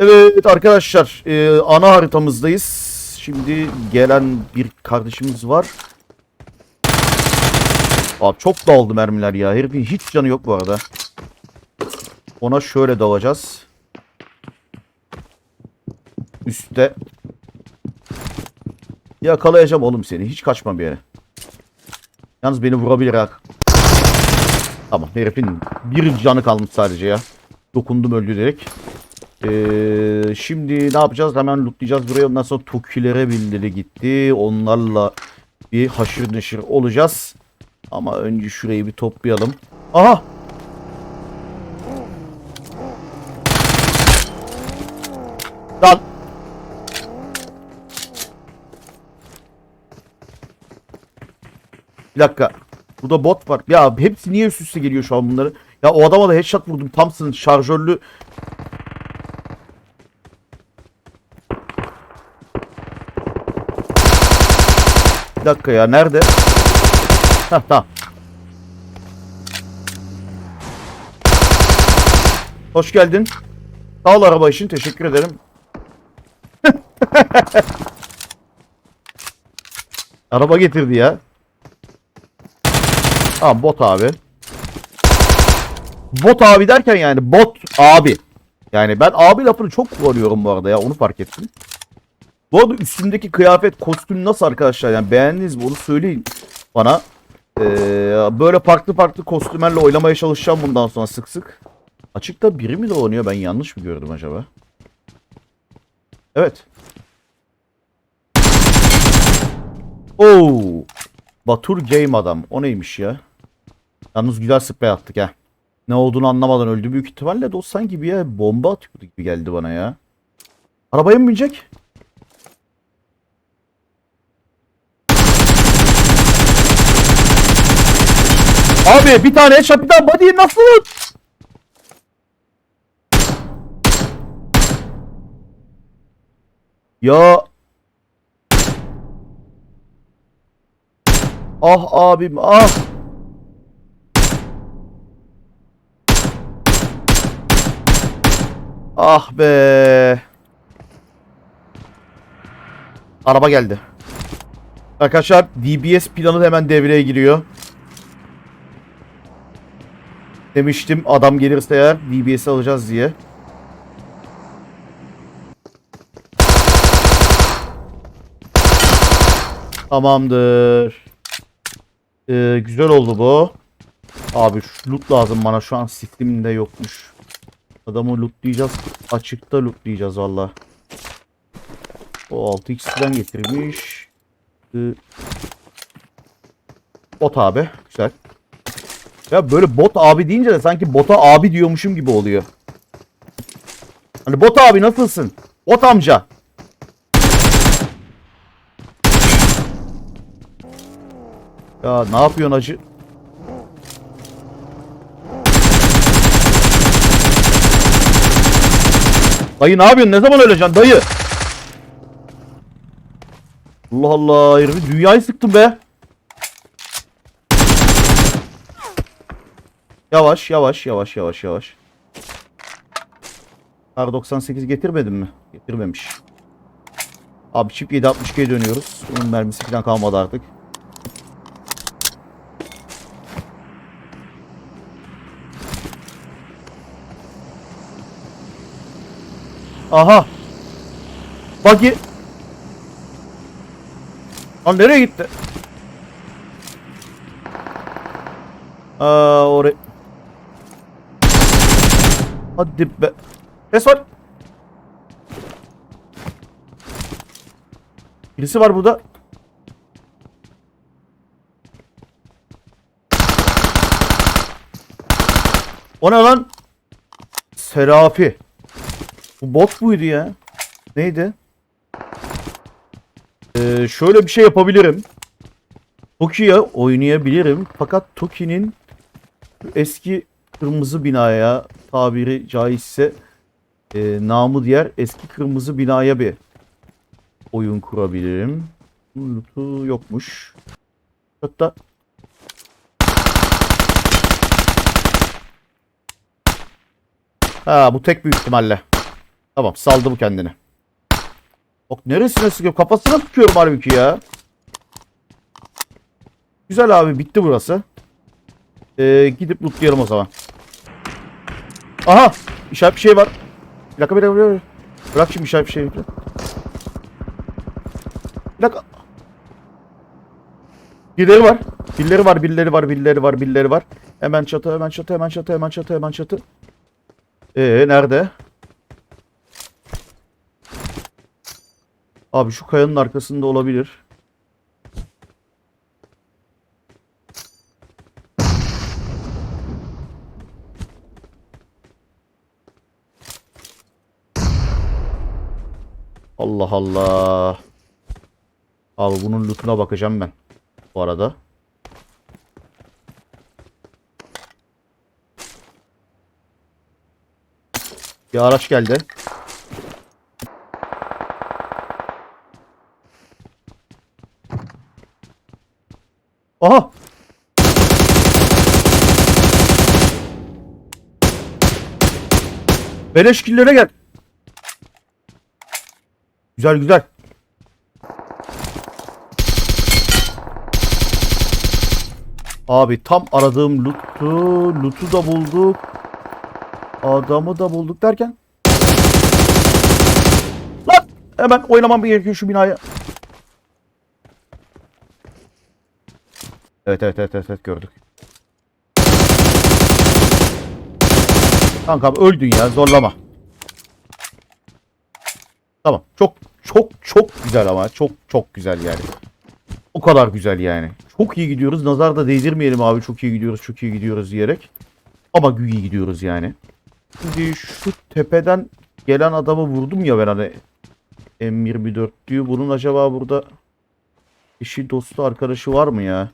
Evet arkadaşlar e, ana haritamızdayız. Şimdi gelen bir kardeşimiz var. Abi çok dağıldı mermiler ya. Herifin hiç canı yok bu arada. Ona şöyle dalacağız. Üste. Yakalayacağım oğlum seni. Hiç kaçma bir yere. Yalnız beni vurabilir ha. Tamam herifin bir canı kalmış sadece ya. Dokundum öldü direkt. Ee, şimdi ne yapacağız? Hemen lootlayacağız buraya. Ondan sonra Tokilere bildiri gitti. Onlarla bir haşır neşir olacağız. Ama önce şurayı bir toplayalım. Aha! Lan! Bir dakika. Burada bot var. Ya hepsi niye üst üste geliyor şu an bunları? Ya o adama da headshot vurdum. Thompson şarjörlü Bir dakika ya nerede? Heh tamam. Hoş geldin. Sağ ol araba için teşekkür ederim. araba getirdi ya. Tamam bot abi. Bot abi derken yani bot abi. Yani ben abi lafını çok kullanıyorum bu arada ya onu fark ettim. Bu arada üstümdeki kıyafet, kostüm nasıl arkadaşlar? Yani beğendiniz mi? Onu söyleyin bana. Ee, böyle farklı farklı kostümlerle oynamaya çalışacağım bundan sonra sık sık. Açıkta biri mi dolanıyor? Ben yanlış mı gördüm acaba? Evet. Oo. Batur Game adam. O neymiş ya? Yalnız güzel sprey attık ha. Ne olduğunu anlamadan öldü büyük ihtimalle de o sanki bir yere bomba atıyordu gibi geldi bana ya. Arabaya mı binecek? Abi bir tane headshot bir tane body nasıl? Ya Ah abim ah. Ah be. Araba geldi. Arkadaşlar DBS planı hemen devreye giriyor Demiştim adam gelirse eğer DBS'i alacağız diye. Tamamdır. Ee, güzel oldu bu. Abi şu loot lazım bana şu an sisteminde yokmuş. Adamı lootlayacağız. Açıkta lootlayacağız valla. O 6x'den getirmiş. Ee, bot abi. Güzel. Ya böyle bot abi deyince de sanki bota abi diyormuşum gibi oluyor. Hani bot abi nasılsın? Bot amca. Ya ne yapıyorsun acı? Dayı ne yapıyorsun? Ne zaman öleceksin dayı? Allah Allah herifi dünyayı sıktım be. Yavaş yavaş yavaş yavaş yavaş. Kar 98 getirmedin mi? Getirmemiş. Abi çift 762'ye dönüyoruz. Bunun mermisi falan kalmadı artık. Aha. Buggy. Lan nereye gitti? Aa oraya. Hadi be. Ses var. Birisi var burada. O ne lan? Serafi. Bu bot muydu ya? Neydi? Ee, şöyle bir şey yapabilirim. Toki'ye oynayabilirim. Fakat Toki'nin eski kırmızı binaya tabiri caizse e, namı diğer eski kırmızı binaya bir oyun kurabilirim. Lootu yokmuş. Hatta Ha bu tek büyük ihtimalle. Tamam saldı bu kendini. Bak neresine sıkıyor? Kafasına sıkıyorum halbuki ya. Güzel abi bitti burası. Ee, gidip lootlayalım o zaman. Aha! İşaret bir şey var. Bir dakika bir dakika. Bir dakika. Bırak şimdi işaret bir şey. Bir dakika. Birileri var. Birileri var, birileri var, birileri var, birileri var. Hemen çatı, hemen çatı, hemen çatı, hemen çatı, hemen çatı. Ee nerede? Abi şu kayanın arkasında olabilir. Allah Allah. Abi bunun lootuna bakacağım ben. Bu arada. Bir araç geldi. Aha! Beleş killere gel. Güzel güzel. Abi tam aradığım loot'tu. Loot'u da bulduk. Adamı da bulduk derken. Lan! Hemen oynamam gerekiyor şu binaya. Evet evet evet evet, evet gördük. Kankam öldün ya zorlama. Tamam. Çok çok çok güzel ama çok çok güzel yani. O kadar güzel yani. Çok iyi gidiyoruz. Nazar da değdirmeyelim abi. Çok iyi gidiyoruz. Çok iyi gidiyoruz diyerek. Ama iyi gidiyoruz yani. Şimdi şu tepeden gelen adamı vurdum ya ben hani M24 diyor. Bunun acaba burada eşi dostu arkadaşı var mı ya?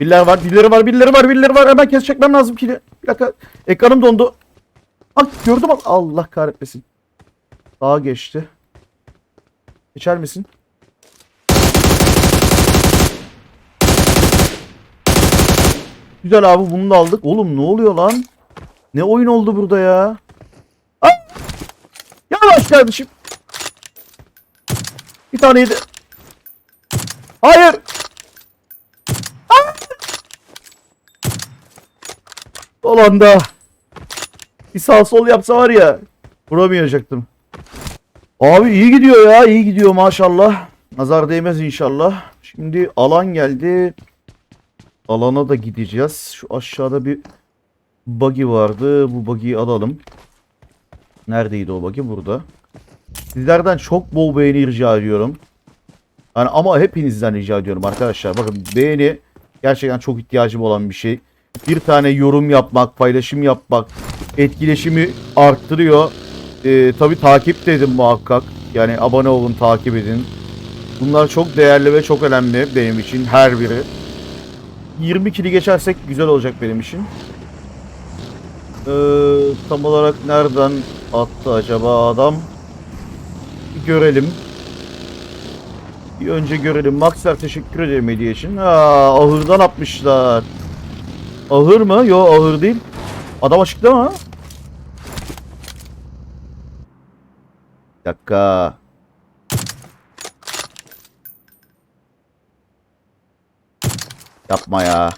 Birileri var, birileri var, birileri var, birileri var. Hemen kes çekmem lazım ki. Bir dakika. Ekranım dondu. Bak gördüm Allah kahretmesin. Sağa geçti. Geçer misin? Güzel abi bunu da aldık. Oğlum ne oluyor lan? Ne oyun oldu burada ya? Ah! Yavaş kardeşim. Bir tane. Hayır. Ah! Son anda. Bir sağ sol yapsa var ya. Vuramayacaktım. Abi iyi gidiyor ya. iyi gidiyor maşallah. Nazar değmez inşallah. Şimdi alan geldi. Alana da gideceğiz. Şu aşağıda bir buggy vardı. Bu buggy'yi alalım. Neredeydi o buggy? Burada. Sizlerden çok bol beğeni rica ediyorum. Yani ama hepinizden rica ediyorum arkadaşlar. Bakın beğeni gerçekten çok ihtiyacım olan bir şey. Bir tane yorum yapmak, paylaşım yapmak etkileşimi arttırıyor. Ee, tabii takip de edin muhakkak. Yani abone olun, takip edin. Bunlar çok değerli ve çok önemli benim için her biri. 20 kili geçersek güzel olacak benim için. Ee, tam olarak nereden attı acaba adam? Bir görelim. Bir önce görelim. Maxer teşekkür ederim hediye için. Aa, ahırdan atmışlar. Ahır mı? Yo ahır değil. Adam açıkta mı? Dakika. Yapma ya.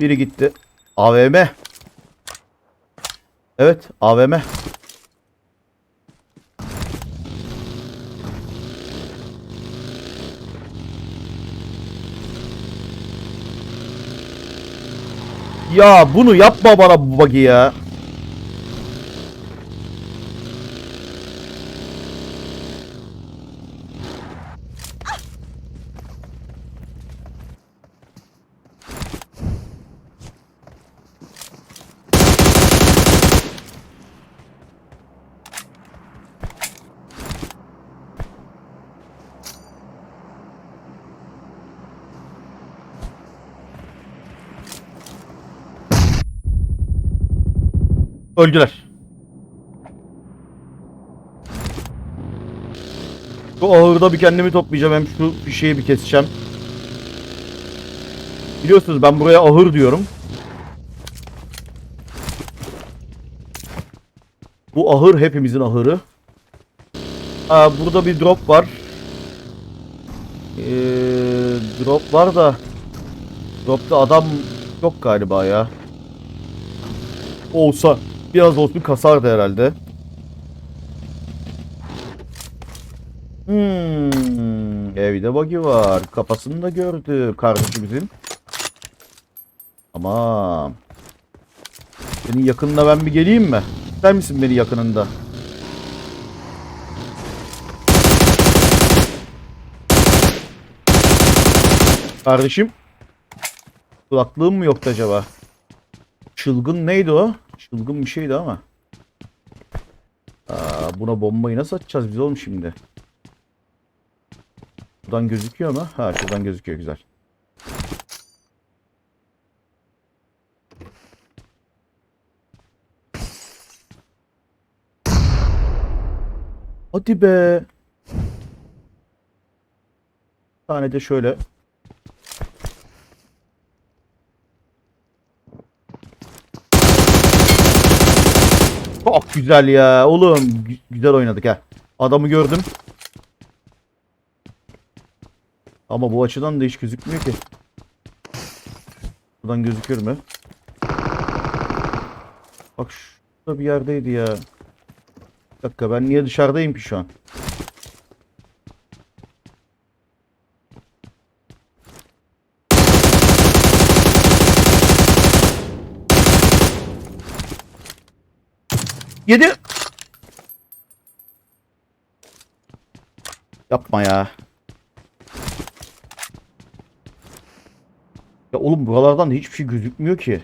Biri gitti. AVM. Evet AVM. Ya bunu yapma bana bu bug'i ya. Öldüler. Şu ağırda bir kendimi toplayacağım hem şu fişeyi bir keseceğim. Biliyorsunuz ben buraya ahır diyorum. Bu ahır hepimizin ahırı. Aa, burada bir drop var. Ee, drop var da dropta adam yok galiba ya. Olsa biraz olsun kasardı herhalde. Hmm, evde buggy var. Kafasını da gördü kardeşimizin. Tamam. Senin yakınına ben bir geleyim mi? İster misin beni yakınında? Kardeşim. Kulaklığım mı yoktu acaba? Çılgın neydi o? Çılgın bir şeydi ama. Aa, buna bombayı nasıl atacağız biz oğlum şimdi? Buradan gözüküyor mu? Ha şuradan gözüküyor güzel. Hadi be. Bir tane de şöyle. Güzel ya. Oğlum gü- güzel oynadık ha. Adamı gördüm. Ama bu açıdan da hiç gözükmüyor ki. Buradan gözükür mü? Bak şurada bir yerdeydi ya. Bir dakika ben niye dışarıdayım ki şu an? Yedi. Yapma ya. Ya oğlum buralardan da hiçbir şey gözükmüyor ki.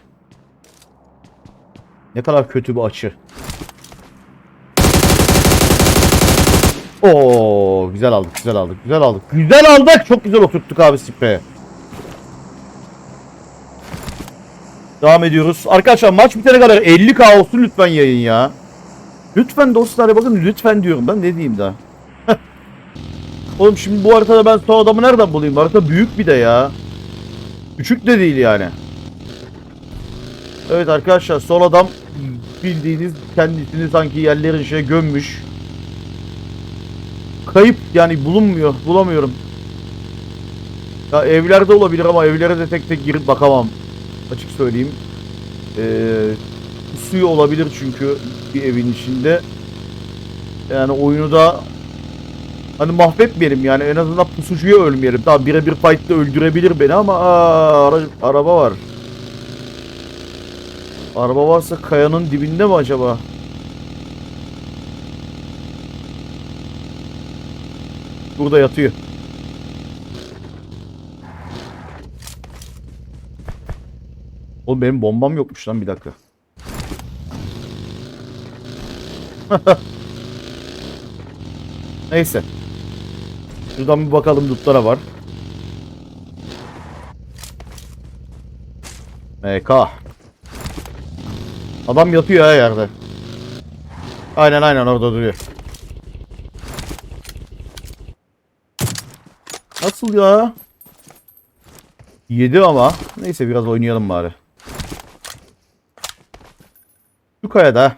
Ne kadar kötü bir açı. Oo güzel aldık, güzel aldık, güzel aldık. Güzel aldık. Çok güzel oturttuk abi spreye. Devam ediyoruz. Arkadaşlar maç bitene kadar 50k olsun lütfen yayın ya. Lütfen dostlar bakın lütfen diyorum ben ne diyeyim daha. Oğlum şimdi bu haritada ben son adamı nereden bulayım? Harita büyük bir de ya. Küçük de değil yani. Evet arkadaşlar son adam bildiğiniz kendisini sanki yerlerin şey gömmüş. Kayıp yani bulunmuyor. Bulamıyorum. Ya evlerde olabilir ama evlere de tek tek girip bakamam. Açık söyleyeyim. Ee, suyu olabilir çünkü bir evin içinde. Yani oyunu da hani mahvetmeyelim yani en azından pusucuya ölmeyelim. Tamam birebir fight'ta öldürebilir beni ama aa, ara- araba var. Araba varsa kayanın dibinde mi acaba? Burada yatıyor. Oğlum benim bombam yokmuş lan bir dakika. Neyse. Şuradan bir bakalım lootlara var. MK. Adam yatıyor ha yerde. Aynen aynen orada duruyor. Nasıl ya? Yedi ama. Neyse biraz oynayalım bari. Şu kayada.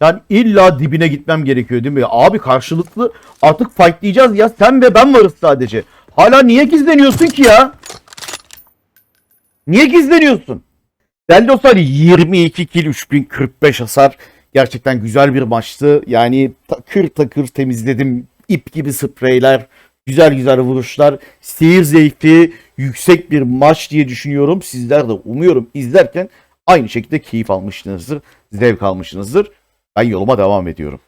Yani illa dibine gitmem gerekiyor değil mi? Abi karşılıklı artık fightlayacağız ya. Sen ve ben varız sadece. Hala niye gizleniyorsun ki ya? Niye gizleniyorsun? Değerli dostlar 22 kill 3045 hasar. Gerçekten güzel bir maçtı. Yani takır takır temizledim. İp gibi spreyler. Güzel güzel vuruşlar. Seyir zevki yüksek bir maç diye düşünüyorum. Sizler de umuyorum izlerken aynı şekilde keyif almışsınızdır. Zevk almışsınızdır. Ben yoluma devam ediyorum.